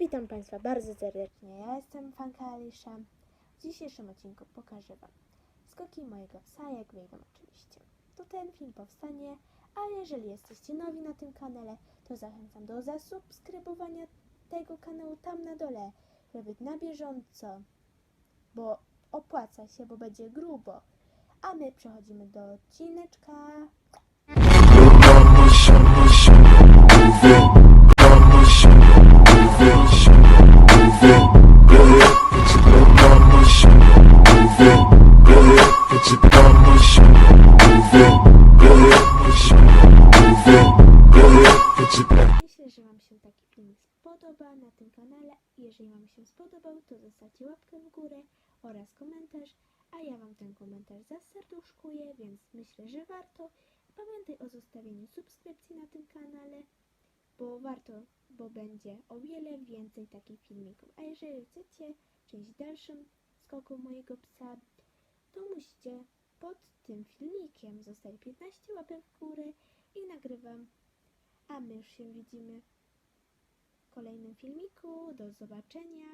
Witam Państwa bardzo serdecznie. Ja jestem fanka Alisza. W dzisiejszym odcinku pokażę Wam skoki mojego psa, jak wyjdą oczywiście. To ten film powstanie, a jeżeli jesteście nowi na tym kanale, to zachęcam do zasubskrybowania tego kanału tam na dole, żeby na bieżąco, bo opłaca się, bo będzie grubo. A my przechodzimy do odcineczka. Się taki film spodoba na tym kanale. Jeżeli Wam się spodobał, to zostawcie łapkę w górę oraz komentarz, a ja Wam ten komentarz zaserduszkuję, więc myślę, że warto. Pamiętaj o zostawieniu subskrypcji na tym kanale, bo warto, bo będzie o wiele więcej takich filmików. A jeżeli chcecie część dalszym skoku mojego psa, to musicie pod tym filmikiem zostawić 15 łapek w górę i nagrywam a my już się widzimy kolejnym filmiku. Do zobaczenia.